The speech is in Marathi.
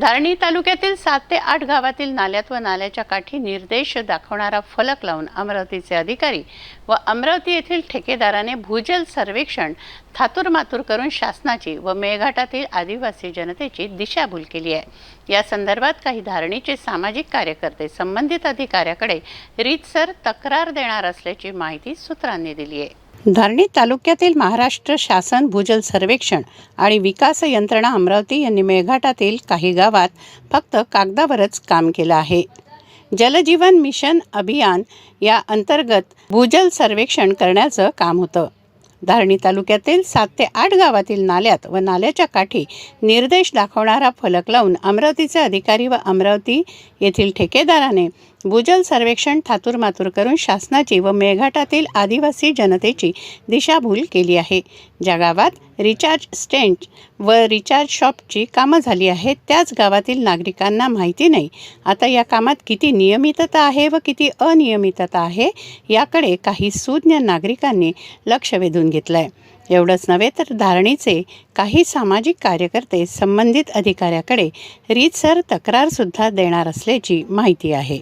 धारणी तालुक्यातील सात ते आठ गावातील नाल्यात व नाल्याच्या काठी निर्देश दाखवणारा फलक लावून अमरावतीचे अधिकारी व अमरावती येथील ठेकेदाराने भूजल सर्वेक्षण थातूरमातूर करून शासनाची व मेळघाटातील आदिवासी जनतेची दिशाभूल केली आहे. या संदर्भात काही धारणीचे सामाजिक कार्यकर्ते संबंधित अधिकाऱ्याकडे रीतसर तक्रार देणार असल्याची माहिती सूत्रांनी दिली आहे. धारणी तालुक्यातील महाराष्ट्र शासन भूजल सर्वेक्षण आणि विकास यंत्रणा अमरावती यांनी मेळघाटातील काही गावात फक्त कागदावरच काम केलं आहे. जलजीवन मिशन अभियान या अंतर्गत भूजल सर्वेक्षण करण्याचं काम होतं. धारणी तालुक्यातील सात ते आठ गावातील नाल्यात व नाल्याच्या काठी निर्देश दाखवणारा फलक लावून अमरावतीचे अधिकारी व अमरावती येथील ठेकेदाराने भूजल सर्वेक्षण थातूरमातूर करून शासनाची व मेळघाटातील आदिवासी जनतेची दिशाभूल केली आहे. ज्या गावात रिचार्ज स्टेंट व रिचार्ज शॉपची कामं झाली आहेत त्याच गावातील नागरिकांना माहिती नाही. आता या कामात किती नियमितता आहे व किती अनियमितता आहे याकडे काही सुज्ञ नागरिकांनी लक्ष वेधून घेतलं आहे एवढंच नव्हे तर धारणीचे काही सामाजिक कार्यकर्ते संबंधित अधिकाऱ्याकडे रीतसर तक्रारसुद्धा देणार असल्याची माहिती आहे.